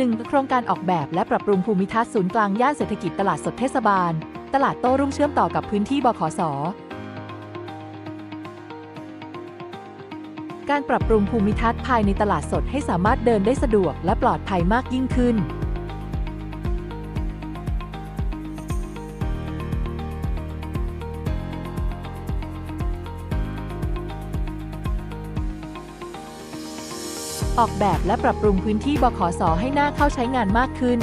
1. โครงการออกแบบและปรับปรุงภูมิทัศน์ศูนย์กลางย่านเศรษฐกิจตลาดสดเทศบาล ตลาดโต้รุ่งเชื่อมต่อกับพื้นที่บขส การปรับปรุงภูมิทัศน์ภายในตลาดสดให้สามารถเดินได้สะดวกและปลอดภัยมากยิ่งขึ้น ออกแบบและปรับปรุงพื้นที่บขสให้หน่าเข้าใช้งานมากขึ้น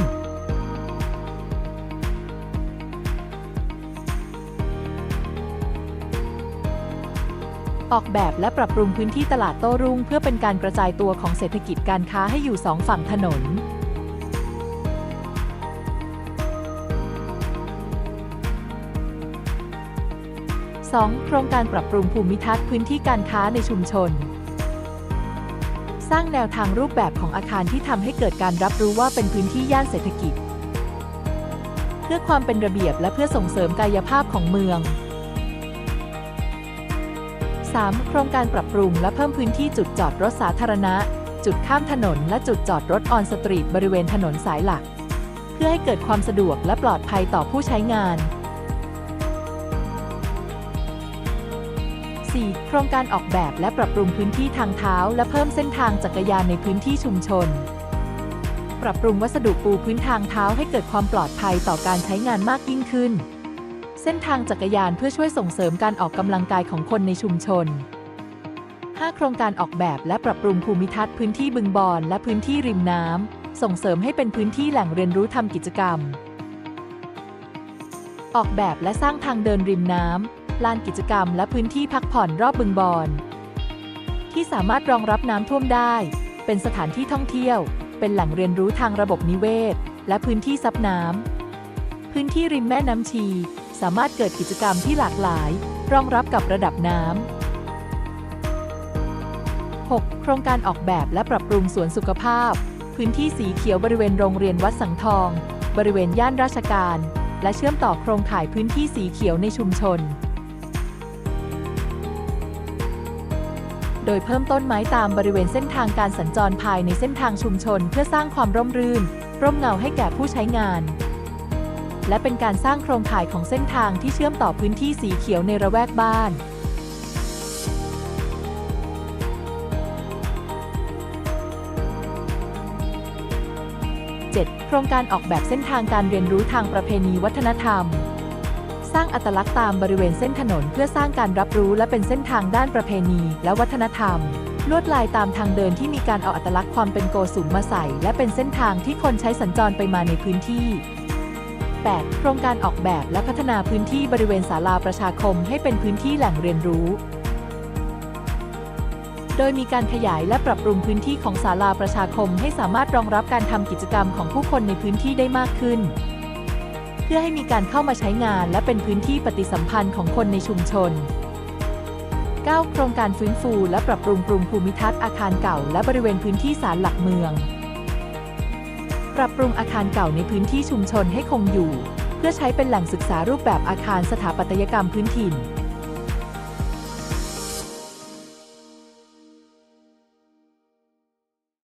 ออกแบบและปรับปรุงพื้นที่ตลาดโต้รุ่ง เพื่อเป็นการกระจายตัวของเศรษฐกิจการค้าให้อยู่สองฝั่งถนน 2. โครงการปรับปรุงภูมิทัศน์พื้นที่การค้าในชุมชน สร้างแนวทางรูปแบบของอาคารที่ทำให้เกิดการรับรู้ว่าเป็นพื้นที่ย่านเศรษฐกิจ เพื่อความเป็นระเบียบและเพื่อส่งเสริมกายภาพของเมือง 3. โครงการปรับปรุงและเพิ่มพื้นที่จุดจอดรถสาธารณะ จุดข้ามถนน และจุดจอดรถออนสตรีทบริเวณถนนสายหลัก เพื่อให้เกิดความสะดวกและปลอดภัยต่อผู้ใช้งาน 4. โครงการออกแบบและปรับปรุงพื้นที่ทางเท้า และเพิ่มเส้นทางจักรยานในพื้นที่ชุมชน ปรับปรุงวัสดุปูพื้นทางเท้าให้เกิดความปลอดภัยต่อการใช้งานมากยิ่งขึ้น เส้นทางจักรยานเพื่อช่วยส่งเสริมการออกกำลังกายของคนในชุมชน 5. โครงการออกแบบและปรับปรุงภูมิทัศน์พื้นที่บึงบอนและพื้นที่ริมน้ำส่งเสริมให้เป็นพื้นที่แหล่งเรียนรู้ทำกิจกรรม ออกแบบและสร้างทางเดินริมน้ำ ลานกิจกรรมและพื้นที่พักผ่อนรอบบึงบอน ที่สามารถรองรับน้ำท่วมได้ เป็นสถานที่ท่องเที่ยว เป็นแหล่งเรียนรู้ทางระบบนิเวศ และพื้นที่ซับน้ำพื้นที่ริมแม่น้ำชี สามารถเกิดกิจกรรมที่หลากหลาย รองรับกับระดับน้ำ 6. โครงการออกแบบและปรับปรุงสวนสุขภาพ พื้นที่สีเขียวบริเวณโรงเรียนวัดสังทอง บริเวณย่านราชการ และเชื่อมต่อโครงข่ายพื้นที่สีเขียวในชุมชน โดยเพิ่มต้นไม้ตามบริเวณเส้นทางการสัญจรภายในเส้นทางชุมชน เพื่อสร้างความร่มรื่น ร่มเงาให้แก่ผู้ใช้งาน และเป็นการสร้างโครงข่ายของเส้นทางที่เชื่อมต่อพื้นที่สีเขียวในระแวกบ้าน 7. โครงการออกแบบเส้นทางการเรียนรู้ทางประเพณีวัฒนธรรม สร้างอัตลักษณ์ตามบริเวณเส้นถนน เพื่อสร้างการรับรู้และเป็นเส้นทางด้านประเพณี และวัฒนธรรม ลวดลายตามทางเดินที่มีการเอาอัตลักษณ์ความเป็นโกสุมมาใส่ และเป็นเส้นทางที่คนใช้สัญจรไปมาในพื้นที่ 8. โครงการออกแบบและพัฒนาพื้นที่บริเวณศาลาประชาคมให้เป็นพื้นที่แหล่งเรียนรู้ โดยมีการขยายและปรับปรุงพื้นที่ของศาลาประชาคมให้สามารถรองรับการทำกิจกรรมของผู้คนในพื้นที่ได้มากขึ้น พื่อให้มีการเข้ามาใช้งานและเป็นพื้นที่ปฏิสัมพันธ์ของคนในชุมชน 9. โครงการฟื้นฟูและปรับปรุงปรุงภูมิทัศน์อาคารเก่า และบริเวณพื้นที่ศาลหลักเมือง ปรับปรุงอาคารเก่าในพื้นที่ชุมชนให้คงอยู่ เพื่อใช้เป็นแหล่งศึกษารูปแบบอาคารสถาปัตยกรรมพื้นถิ่น